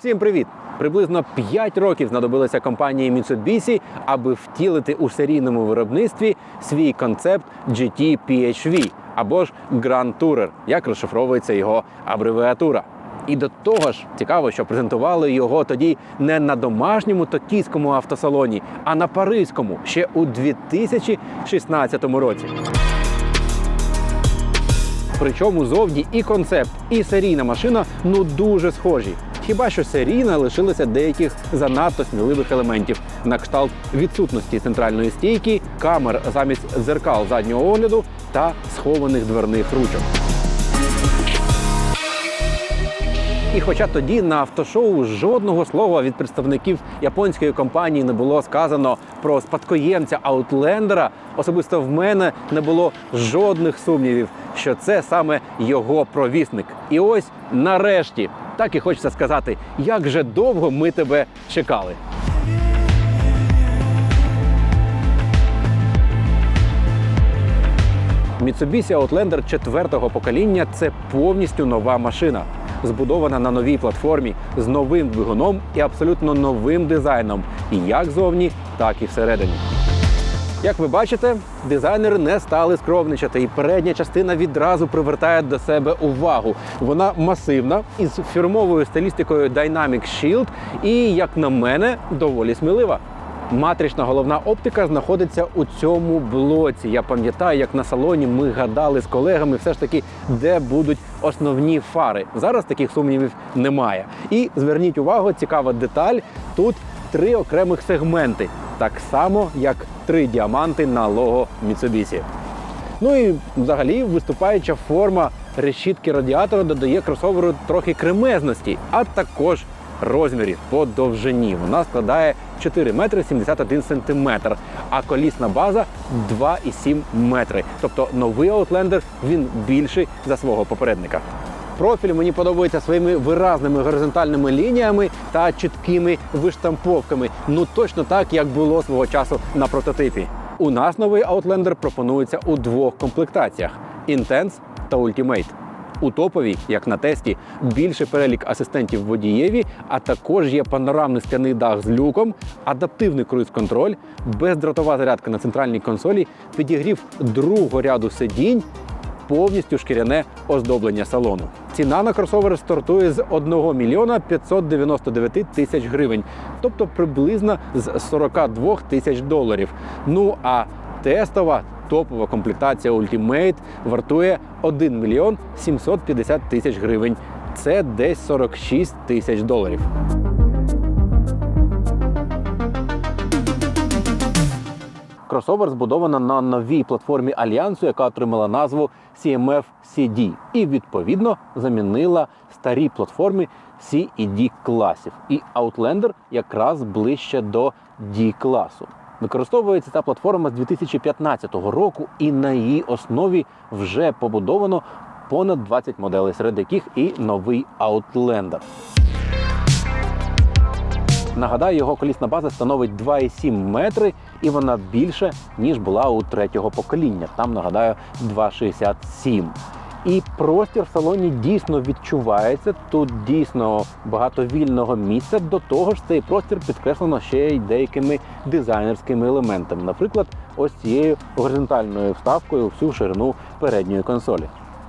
Всім привіт! Приблизно 5 років знадобилося компанії Mitsubishi, аби втілити у серійному виробництві свій концепт GT PHV або ж Grand Tourer, як розшифровується його абревіатура. І до того ж, цікаво, що презентували його тоді не на домашньому токійському автосалоні, а на паризькому ще у 2016 році. Причому зовні і концепт, і серійна машина ну дуже схожі. Хіба що серійна лишилася деяких занадто сміливих елементів на кшталт відсутності центральної стійки, камер замість зеркал заднього огляду та схованих дверних ручок. І хоча тоді на автошоу жодного слова від представників японської компанії не було сказано про спадкоємця Аутлендера, особисто в мене не було жодних сумнівів, що це саме його провісник. І ось нарешті, так і хочеться сказати, як же довго ми тебе чекали. Mitsubishi Outlander четвертого покоління це повністю нова машина, збудована на новій платформі з новим двигуном і абсолютно новим дизайном, і як зовні, так і всередині. Як ви бачите, дизайнери не стали скромничати, і передня частина відразу привертає до себе увагу. Вона масивна із фірмовою стилістикою Dynamic Shield і, як на мене, доволі смілива. Матрична головна оптика знаходиться у цьому блоці. Я пам'ятаю, як на салоні ми гадали з колегами, все ж таки, де будуть основні фари. Зараз таких сумнівів немає. І зверніть увагу, цікава деталь. Тут три окремих сегменти, так само як три діаманти на лого Mitsubishi. Ну і взагалі виступаюча форма решітки радіатора додає кросоверу трохи кремезності, а також розмірів по довжині. Вона складає 4 метри 71 сантиметр, а колісна база 2,7 метри. Тобто новий Outlander він більший за свого попередника. Профіль мені подобається своїми виразними горизонтальними лініями та чіткими виштамповками. Ну точно так, як було свого часу на прототипі. У нас новий Outlander пропонується у двох комплектаціях: Intense та Ultimate. У топовій, як на тесті, більший перелік асистентів водієві, а також є панорамний скляний дах з люком, адаптивний круїз-контроль, бездротова зарядка на центральній консолі, підігрів другого ряду сидінь, повністю шкіряне оздоблення салону. Ціна на кросовер стартує з 1 мільйона 599 тисяч гривень, тобто приблизно з 42 тисяч доларів. Ну а тестова топова комплектація Ultimate вартує 1 мільйон 750 тисяч гривень. Це десь 46 тисяч доларів. Кросовер збудована на новій платформі Альянсу, яка отримала назву CMF CD, і відповідно замінила старі платформи C і D класів. І Outlander якраз ближче до D класу. Використовується ця платформа з 2015 року, і на її основі вже побудовано понад 20 моделей, серед яких і новий Outlander. Нагадаю, його колісна база становить 2,7 метри, і вона більше, ніж була у третього покоління. Там нагадаю 2,67. І простір в салоні дійсно відчувається. Тут дійсно багато вільного місця. До того ж, цей простір підкреслено ще й деякими дизайнерськими елементами. Наприклад, ось цією горизонтальною вставкою всю ширину передньої консолі.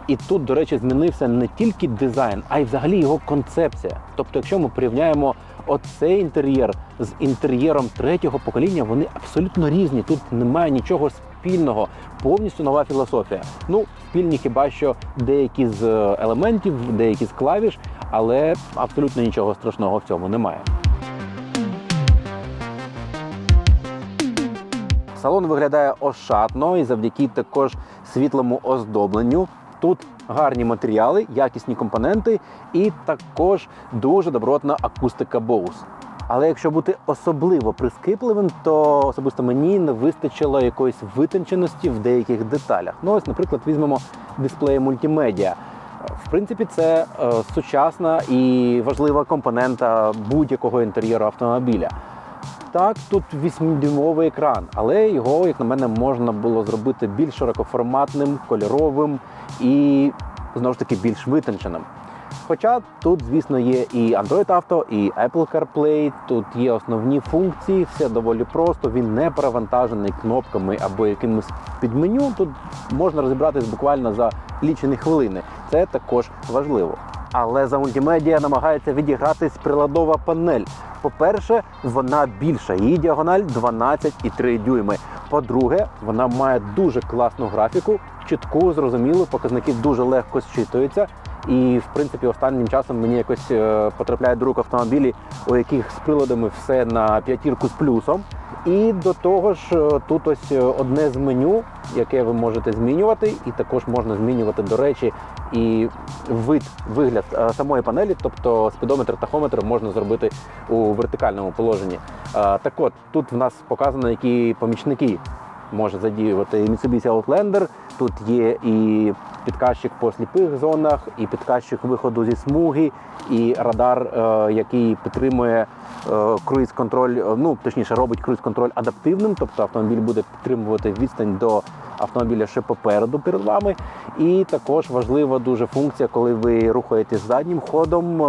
І тут, до речі, змінився не тільки дизайн, а й взагалі його концепція. Тобто, якщо ми порівняємо оцей інтер'єр з інтер'єром третього покоління, вони абсолютно різні. Тут немає нічого спільного, повністю нова філософія. Ну, спільні хіба що деякі з е, елементів, деякі з клавіш, але абсолютно нічого страшного в цьому немає. Салон виглядає ошатно і завдяки також світлому оздобленню. Тут гарні матеріали, якісні компоненти і також дуже добротна акустика Bose. Але якщо бути особливо прискіпливим, то особисто мені не вистачило якоїсь витонченості в деяких деталях. Ну ось, наприклад, візьмемо дисплеї мультимедіа. В принципі, це е, сучасна і важлива компонента будь-якого інтер'єру автомобіля. Так, тут 8-дюймовий екран, але його, як на мене, можна було зробити більш широкоформатним, кольоровим і знову ж таки більш витонченим. Хоча тут, звісно, є і Android Auto, і Apple CarPlay, тут є основні функції, все доволі просто. Він не перевантажений кнопками або якимось підменю. Тут можна розібратись буквально за лічені хвилини. Це також важливо. Але за мультимедіа намагається відігратись приладова панель. По-перше, вона більша, її діагональ 12,3 дюйми. По-друге, вона має дуже класну графіку, чітку, зрозумілу, показники дуже легко зчитуються. І в принципі останнім часом мені якось е, потрапляють до рук автомобілі, у яких з приладами все на п'ятірку з плюсом. І до того ж, е, тут ось е, одне з меню, яке ви можете змінювати, і також можна змінювати, до речі, і вид, вигляд е, самої панелі, тобто спідометр тахометр можна зробити у вертикальному положенні. Е, Так от, тут в нас показано, які помічники може задіювати Mitsubishi Outlander. Тут є і підказчик по сліпих зонах, і підказчик виходу зі смуги, і радар, е, який підтримує е, круїз-контроль, е, ну точніше робить круїз-контроль адаптивним, тобто автомобіль буде підтримувати відстань до автомобіля ще попереду перед вами. І також важлива дуже функція, коли ви рухаєтесь заднім ходом.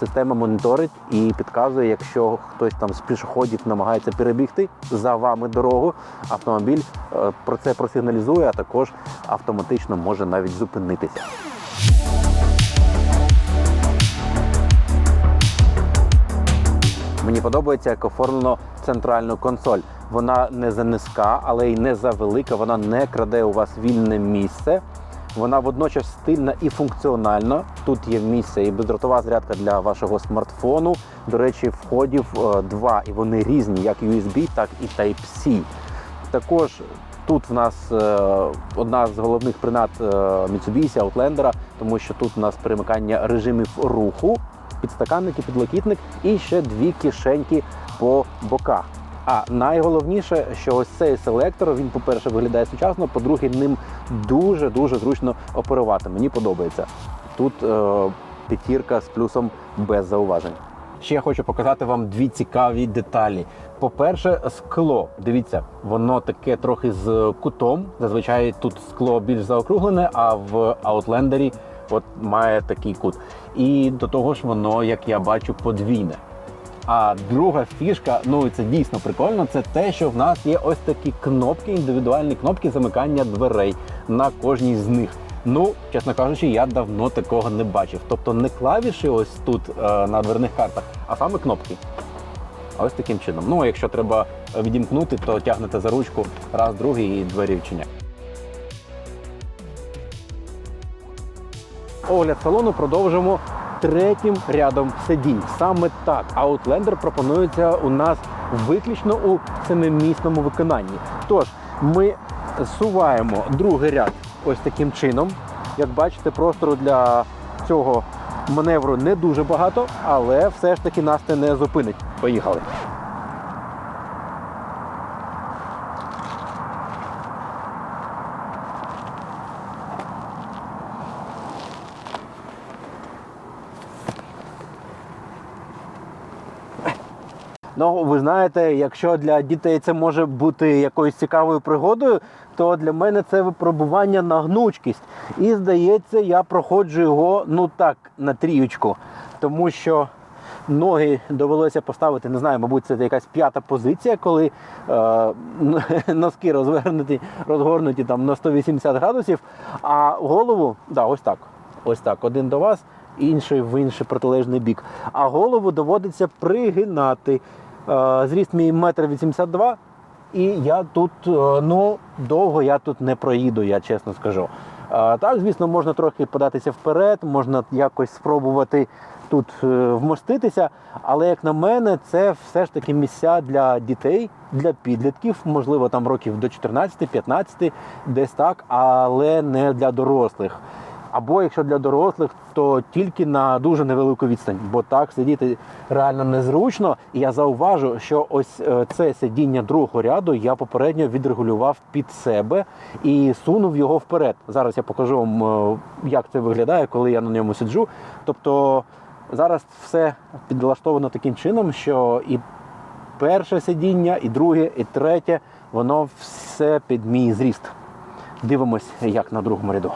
Система моніторить і підказує, якщо хтось там з пішоходів намагається перебігти за вами дорогу, автомобіль е, про це просигналізує, а також автоматично може навіть зупинитися. Мені подобається, як оформлено центральну консоль. Вона не занизька, але й не завелика. Вона не краде у вас вільне місце. Вона водночас стильна і функціональна. Тут є місце і бездротова зарядка для вашого смартфону. До речі, входів е, два, і вони різні, як USB, так і Type-C. Також тут в нас е, одна з головних принад е, Mitsubishi Outlander, тому що тут у нас перемикання режимів руху, підстаканники, підлокітник і ще дві кишеньки по боках. А найголовніше, що ось цей селектор, він, по-перше, виглядає сучасно, по-друге, ним дуже-дуже зручно оперувати. Мені подобається. Тут е, п'ятірка з плюсом без зауважень. Ще я хочу показати вам дві цікаві деталі. По-перше, скло. Дивіться, воно таке трохи з кутом. Зазвичай тут скло більш заокруглене, а в Outlander от має такий кут. І до того ж, воно, як я бачу, подвійне. А друга фішка, ну і це дійсно прикольно, це те, що в нас є ось такі кнопки, індивідуальні кнопки замикання дверей на кожній з них. Ну, чесно кажучи, я давно такого не бачив. Тобто не клавіші ось тут е, на дверних картах, а саме кнопки. Ось таким чином. Ну, а якщо треба відімкнути, то тягнете за ручку раз, другий і двері відчиняють. Огляд салону продовжимо третім рядом сидінь. Саме так Outlander пропонується у нас виключно у семимісному виконанні. Тож ми суваємо другий ряд ось таким чином. Як бачите, простору для цього маневру не дуже багато, але все ж таки нас це не зупинить. Поїхали. Ну, ви знаєте, якщо для дітей це може бути якоюсь цікавою пригодою, то для мене це випробування на гнучкість. І здається, я проходжу його ну так, на трієчку. Тому що ноги довелося поставити, не знаю, мабуть, це якась п'ята позиція, коли е, носки розвернуті, розгорнуті там на 180 градусів, а голову, да, ось так. Ось так, один до вас, інший в інший протилежний бік. А голову доводиться пригинати. Е, Зріст мій метр 82, і я тут е, ну довго я тут не проїду, я чесно скажу. Е, Так, звісно, можна трохи податися вперед, можна якось спробувати тут вмоститися, але як на мене, це все ж таки місця для дітей, для підлітків, можливо, там років до 14-15, десь так, але не для дорослих. Або якщо для дорослих, то тільки на дуже невелику відстань, бо так сидіти реально незручно. І я зауважу, що ось е, це сидіння другого ряду я попередньо відрегулював під себе і сунув його вперед. Зараз я покажу вам, е, як це виглядає, коли я на ньому сиджу. Тобто зараз все підлаштовано таким чином, що і перше сидіння, і друге, і третє, воно все під мій зріст. Дивимось, як на другому ряду.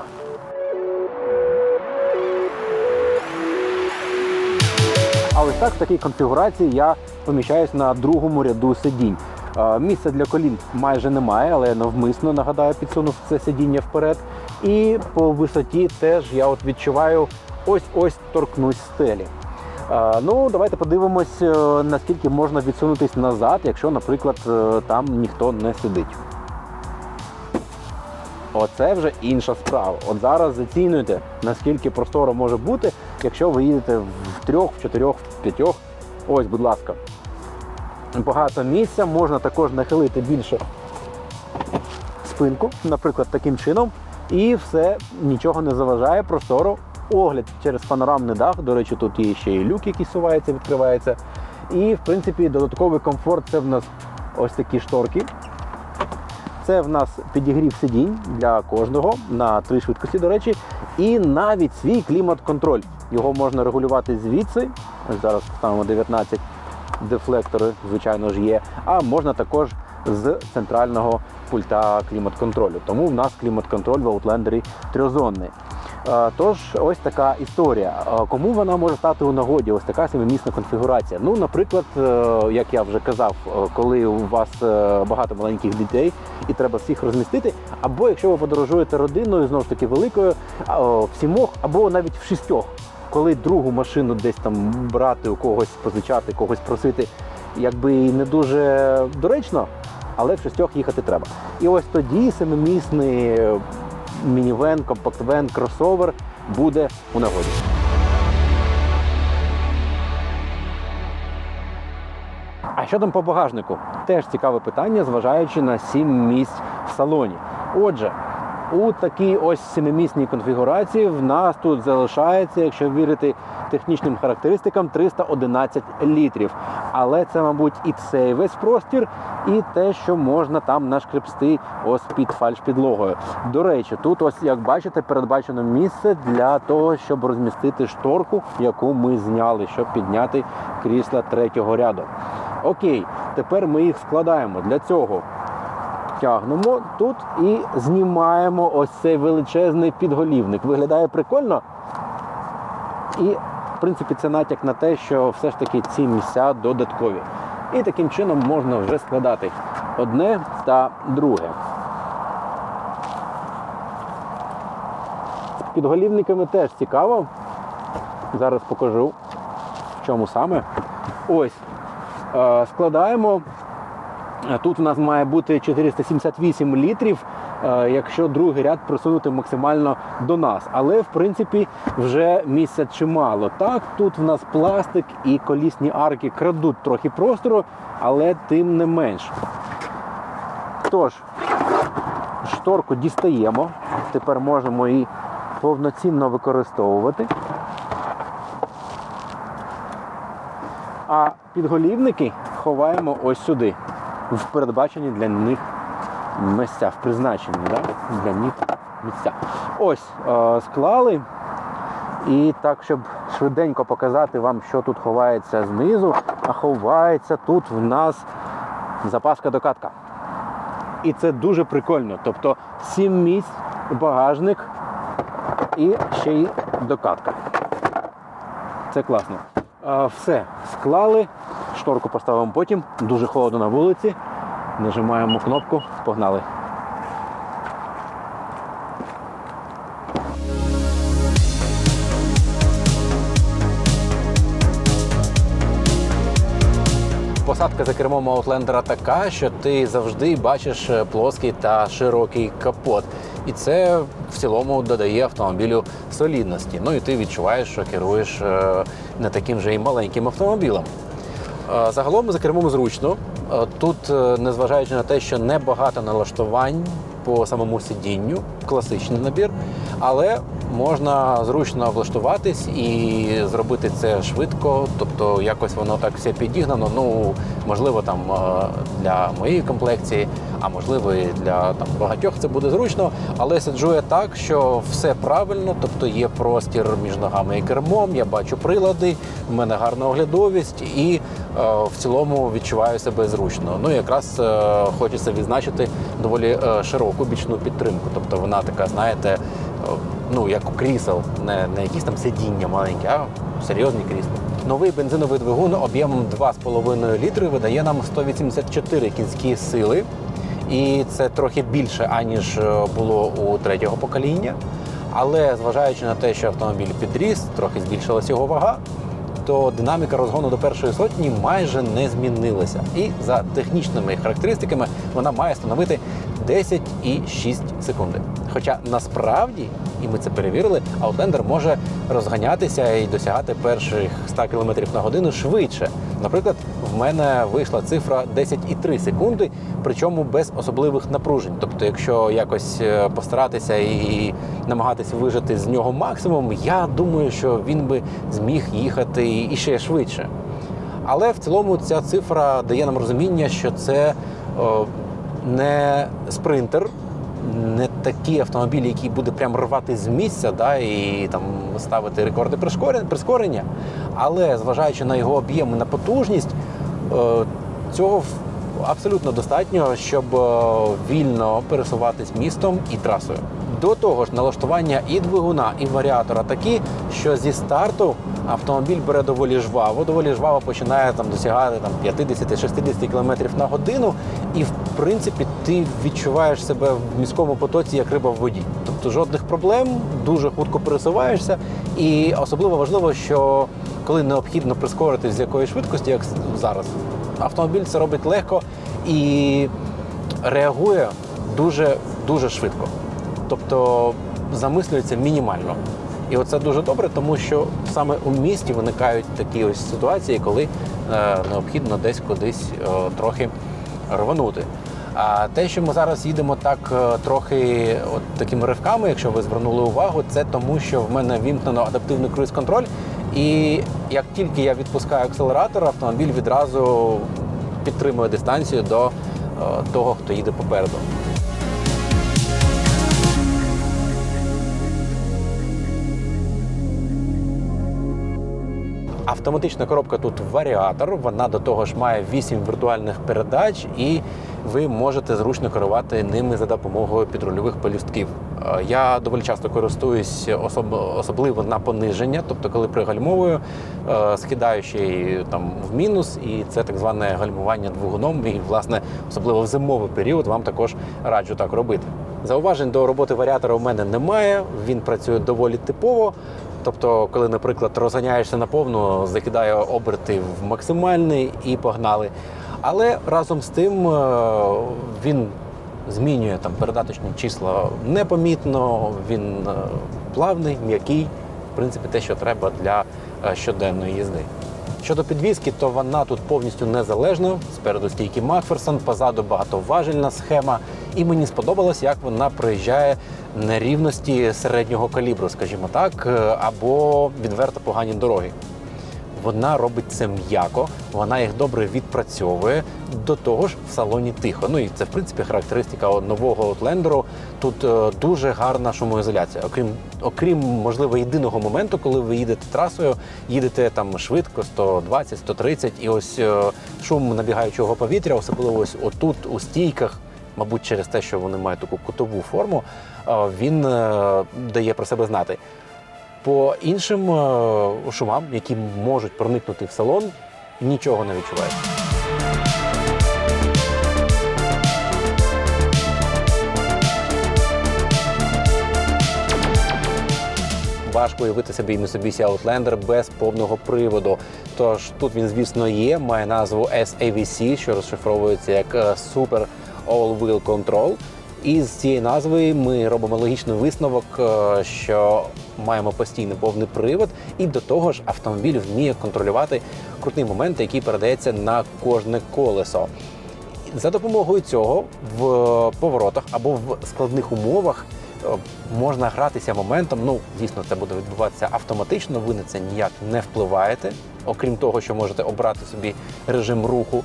А ось так в такій конфігурації я поміщаюсь на другому ряду сидінь. Місця для колін майже немає, але я навмисно нагадаю, підсунув це сидіння вперед. І по висоті теж я от відчуваю ось ось торкнусь стелі. Ну, давайте подивимось, е, наскільки можна відсунутись назад, якщо, наприклад, е, там ніхто не сидить. Оце вже інша справа. От зараз зацінюйте, наскільки просторо може бути, якщо ви їдете в трьох, в чотирьох, в п'ятьох. Ось, будь ласка. Багато місця, можна також нахилити більше спинку, наприклад, таким чином. І все нічого не заважає, просторо. Огляд через панорамний дах. До речі, тут є ще і люк, який сувається, відкривається. І, в принципі, додатковий комфорт це в нас ось такі шторки. Це в нас підігрів сидінь для кожного на три швидкості, до речі, і навіть свій клімат-контроль. Його можна регулювати звідси. Зараз ставимо 19 дефлектори, звичайно ж, є. А можна також з центрального пульта клімат-контролю. Тому в нас клімат-контроль в Outlander трьохзонний. Е, Тож, ось така історія. Е, Кому вона може стати у нагоді? Ось така семимісна конфігурація. Ну, наприклад, е, як я вже казав, коли у вас багато маленьких дітей і треба всіх розмістити, або якщо ви подорожуєте родиною, знову ж таки великою, в сімох, або навіть в шістьох, коли другу машину десь там брати у когось, позичати, когось просити, якби і не дуже доречно, але в шістьох їхати треба. І ось тоді семимісний е, мінівен, компактвен, кросовер буде у нагоді. А що там по багажнику? Теж цікаве питання, зважаючи на 7 місць в салоні. Отже, у такій ось семимісній конфігурації в нас тут залишається, якщо вірити технічним характеристикам, 311 літрів. Але це, мабуть, і цей весь простір, і те, що можна там нашкрепсти ось під фальш-підлогою. До речі, тут, ось як бачите, передбачено місце для того, щоб розмістити шторку, яку ми зняли, щоб підняти крісла третього ряду. Окей, тепер ми їх складаємо. Для цього тягнемо тут і знімаємо ось цей величезний підголівник. Виглядає прикольно. І, в принципі, це натяк на те, що все ж таки ці місця додаткові. І таким чином можна вже складати одне та друге. З підголівниками теж цікаво. Зараз покажу, в чому саме. Ось. Е, Складаємо Тут у нас має бути 478 літрів, е, якщо другий ряд просунути максимально до нас. Але в принципі вже місця чимало. Так, тут в нас пластик і колісні арки крадуть трохи простору, але тим не менш. Тож, шторку дістаємо. Тепер можемо її повноцінно використовувати. А підголівники ховаємо ось сюди, в передбачені для них місця, в призначенні да? для них місця. Ось е, склали. І так, щоб швиденько показати вам, що тут ховається знизу, а ховається тут в нас запаска докатка. І це дуже прикольно. Тобто 7 місць, багажник і ще й докатка. Це класно. А, Все, склали, шторку поставимо потім. Дуже холодно на вулиці. Нажимаємо кнопку, погнали. Посадка за кермом Outlander така, що ти завжди бачиш е, плоский та широкий капот. І це в цілому додає автомобілю солідності. Ну і ти відчуваєш, що керуєш е, не таким же і маленьким автомобілем. Е, Загалом за кермом зручно. Е, Тут, е, незважаючи на те, що небагато налаштувань по самому сидінню, класичний набір, але можна зручно влаштуватись і зробити це швидко. Тобто якось воно так все підігнано. Ну можливо, там е, для моєї комплекції, а можливо і для там багатьох це буде зручно. Але сиджу я так, що все правильно, тобто є простір між ногами і кермом. Я бачу прилади, в мене гарна оглядовість і е, в цілому відчуваю себе зручно. Ну якраз е, хочеться відзначити доволі е, широку бічну підтримку. Тобто вона така, знаєте, ну як крісел, не, не якісь там сидіння маленькі, а серйозні крісла. Новий бензиновий двигун об'ємом 2,5 літри видає нам 184 кінські сили. І це трохи більше, аніж е, було у третього покоління. Але зважаючи на те, що автомобіль підріс, трохи збільшилась його вага, то динаміка розгону до першої сотні майже не змінилася. І за технічними характеристиками вона має становити 10,6 секунди. Хоча насправді, і ми це перевірили, Outlander може розганятися і досягати перших 100 км на годину швидше. Наприклад, в мене вийшла цифра 10,3 секунди, причому без особливих напружень. Тобто, якщо якось е, постаратися і намагатися вижити з нього максимум, я думаю, що він би зміг їхати і ще швидше. Але в цілому ця цифра дає нам розуміння, що це не спринтер, не такий автомобіль, який буде прям рвати з місця, да, і там ставити рекорди прискорення. Але зважаючи на його об'єм і на потужність, е, цього абсолютно достатньо, щоб е, вільно пересуватись містом і трасою. До того ж, налаштування і двигуна, і варіатора такі, що зі старту автомобіль бере доволі жваво, доволі жваво починає там досягати там 50-60 км на годину, і в принципі ти відчуваєш себе в міському потоці як риба в воді. Тобто жодних проблем, дуже хутко пересуваєшся, і особливо важливо, що коли необхідно прискоритись з якої швидкості, як зараз, автомобіль це робить легко і реагує дуже дуже швидко. Тобто замислюється мінімально. І оце дуже добре, тому що саме у місті виникають такі ось ситуації, коли е, необхідно десь кудись е, трохи рванути. А те, що ми зараз їдемо так е, трохи от такими ривками, якщо ви звернули увагу, це тому, що в мене вімкнено адаптивний круїз-контроль. І як тільки я відпускаю акселератор, автомобіль відразу підтримує дистанцію до е, того, хто їде попереду. Автоматична коробка тут варіатор. Вона до того ж має 8 віртуальних передач, і ви можете зручно керувати ними за допомогою підрульових пелюстків. Е, Я доволі часто користуюсь особ- особливо на пониження, тобто коли пригальмовую, е, скидаючи там в мінус, і це так зване гальмування двигуном. І власне, особливо в зимовий період, вам також раджу так робити. Зауважень до роботи варіатора у мене немає. Він працює доволі типово. Тобто, коли, наприклад, розганяєшся на повну, закидає оберти в максимальний і погнали. Але разом з тим е, він змінює там передаточні числа непомітно, він е, плавний, м'який, в принципі, те, що треба для е, щоденної їзди. Щодо підвіски, то вона тут повністю незалежна. Спереду стійки Макферсон, позаду багатоважельна схема. І мені сподобалось, як вона проїжджає нерівності середнього калібру, скажімо так, або відверто погані дороги. Вона робить це м'яко, вона їх добре відпрацьовує. До того ж, в салоні тихо. Ну і це в принципі характеристика нового Outlander. Тут е, дуже гарна шумоізоляція. Окрім, окрім можливо, єдиного моменту, коли ви їдете трасою, їдете там швидко, 120, 130, і ось е, шум набігаючого повітря, особливо ось отут у стійках. Мабуть, через те, що вони мають таку кутову форму, е, він е, дає про себе знати. По іншим е, шумам, які можуть проникнути в салон, нічого не відчуваєш. Важко уявити собі Mitsubishi Outlander без повного приводу. Тож тут він, звісно, є, має назву SAVC, що розшифровується як е, Super All Wheel Control. І з цієї назви ми робимо логічний висновок, е, що маємо постійний повний привод, і до того ж автомобіль вміє контролювати крутний момент, який передається на кожне колесо. За допомогою цього в поворотах або в складних умовах е, можна гратися моментом. Ну, звісно, це буде відбуватися автоматично. Ви на це ніяк не впливаєте. Окрім того, що можете обрати собі режим руху.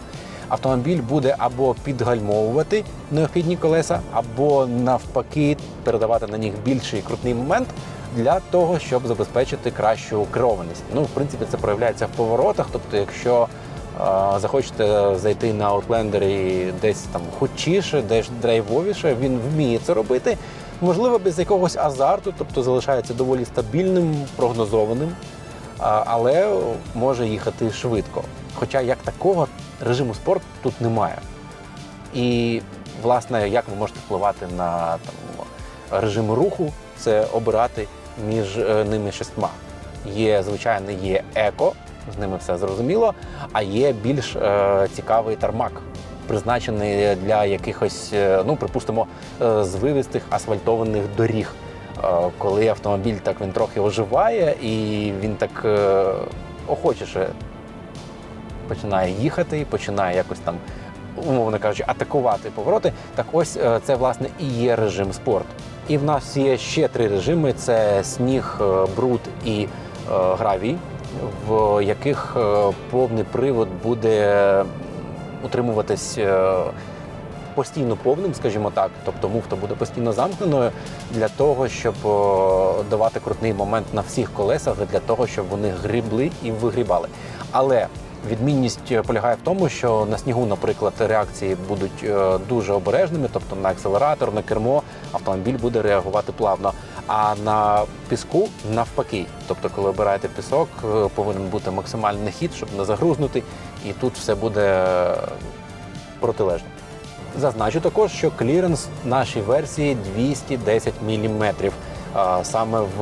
Автомобіль буде або підгальмовувати необхідні колеса, або навпаки передавати на них більший крутний момент для того, щоб забезпечити кращу керованість. Ну, в принципі, це проявляється в поворотах. Тобто, якщо е, захочете зайти на Outlander і десь там хутчіше, десь драйвовіше, він вміє це робити. Можливо, без якогось азарту, тобто залишається доволі стабільним, прогнозованим. але може їхати швидко. Хоча як такого режиму спорт тут немає. І, власне, як ви можете впливати на там, режим руху, це обирати між е, ними шістьма. Є, звичайно, є еко, з ними все зрозуміло, а є більш е, цікавий тармак, призначений для якихось, е, ну, припустимо, е, звивистих асфальтованих доріг. Коли автомобіль так він трохи оживає і він так е, охочіше починає їхати починає якось там, умовно кажучи, атакувати повороти. Так ось це власне і є режим спорт. І в нас є ще три режими: це сніг, е, бруд і е, гравій, в яких е, повний привод буде утримуватись. Постійно повним, скажімо так, тобто муфта буде постійно замкненою для того, щоб давати крутний момент на всіх колесах, для того, щоб вони грибли і вигрібали. Але відмінність е, полягає в тому, що на снігу, наприклад, реакції будуть е, дуже обережними, тобто на акселератор, на кермо автомобіль буде реагувати плавно. А на піску навпаки, тобто, коли обираєте пісок, е, повинен бути максимальний хід, щоб не загрузнути, і тут все буде протилежно. Зазначу також, що кліренс нашій версії 210 мм. Саме в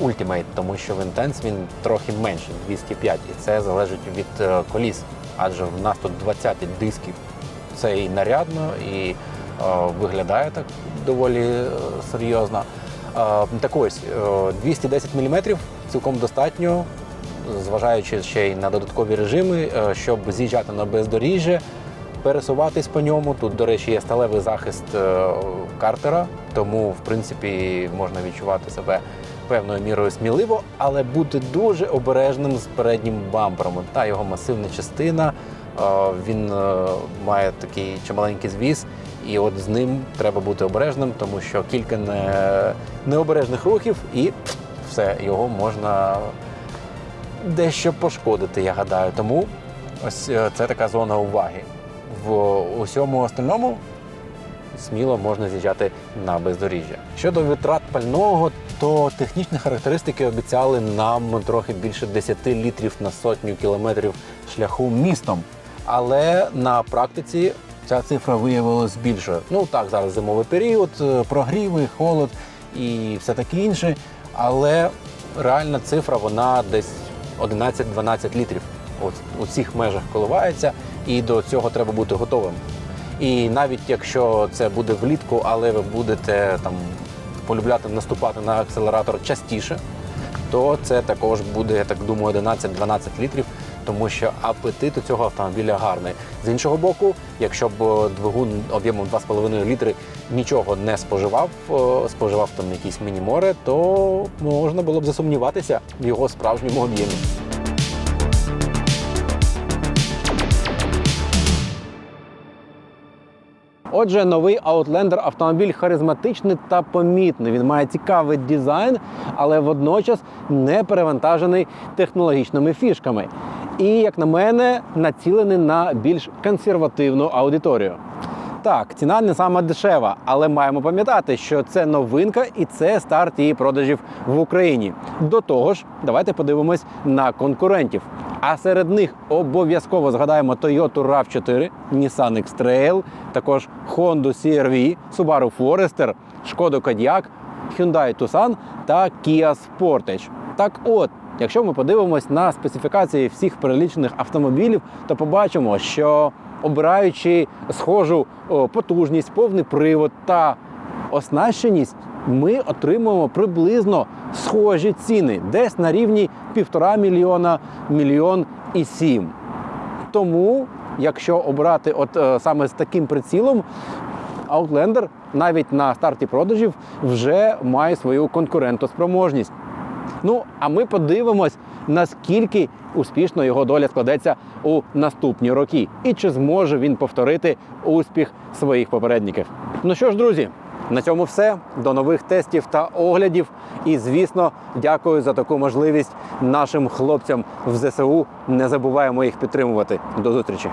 Ultimate, тому що в Intense він трохи менший, 205, і це залежить від е, коліс. Адже в нас тут 20 дисків. Це і нарядно, і е, виглядає так доволі е, серйозно. Так ось, е, 210 мм цілком достатньо, зважаючи ще й на додаткові режими, щоб з'їжджати на бездоріжжя, пересуватись по ньому. Тут, до речі, є сталевий захист е, картера, тому в принципі можна відчувати себе певною мірою сміливо, але бути дуже обережним з переднім бампером. Та його масивна частина. е, Він е, має такий чималенький звіз, і от з ним треба бути обережним, тому що кілька не, необережних рухів, і все, його можна дещо пошкодити, я гадаю. Тому ось це така зона уваги. В усьому остальному сміло можна з'їжджати на бездоріжжя. Щодо витрат пального, то технічні характеристики обіцяли нам трохи більше 10 літрів на сотню кілометрів шляху містом. Але на практиці ця цифра виявилась більшою. Ну так, зараз зимовий період, е, прогріви, холод і все таке інше. Але реальна цифра вона десь 11-12 літрів. От у цих межах коливається, і до цього треба бути готовим. І навіть якщо це буде влітку, але ви будете там полюбляти наступати на акселератор частіше, то це також буде, я так думаю, 11-12 літрів, тому що апетит у цього автомобіля гарний. З іншого боку, якщо б е, двигун об'ємом 2,5 літри нічого не споживав, е, споживав там якісь мінімори, то можна було б засумніватися в його справжньому об'ємі. Отже, новий Outlander автомобіль харизматичний та помітний. Він має цікавий дизайн, але водночас не перевантажений технологічними фішками. І, як на мене, націлений на більш консервативну аудиторію. Так, ціна не сама дешева, але маємо пам'ятати, що це новинка і це старт її продажів в Україні. До того ж, давайте подивимось на конкурентів. А серед них обов'язково згадаємо Toyota RAV4, Nissan X-Trail, також Honda CR-V, Subaru Forester, Шкода Kodiaq, Hyundai Tucson та Kia Sportage. Так от, якщо ми подивимось на специфікації всіх перелічених автомобілів, то побачимо, що обираючи схожу потужність, повний привод та оснащеність, ми отримуємо приблизно схожі ціни, десь на рівні півтора мільйона, мільйон і сім. Тому, якщо обрати от е, саме з таким прицілом, Outlander навіть на старті продажів вже має свою конкурентоспроможність. Ну, а ми подивимось, наскільки успішно його доля складеться у наступні роки, і чи зможе він повторити успіх своїх попередників. Ну що ж, друзі, на цьому все. До нових тестів та оглядів. І, звісно, дякую за таку можливість нашим хлопцям в ЗСУ. Не забуваємо їх підтримувати. До зустрічі.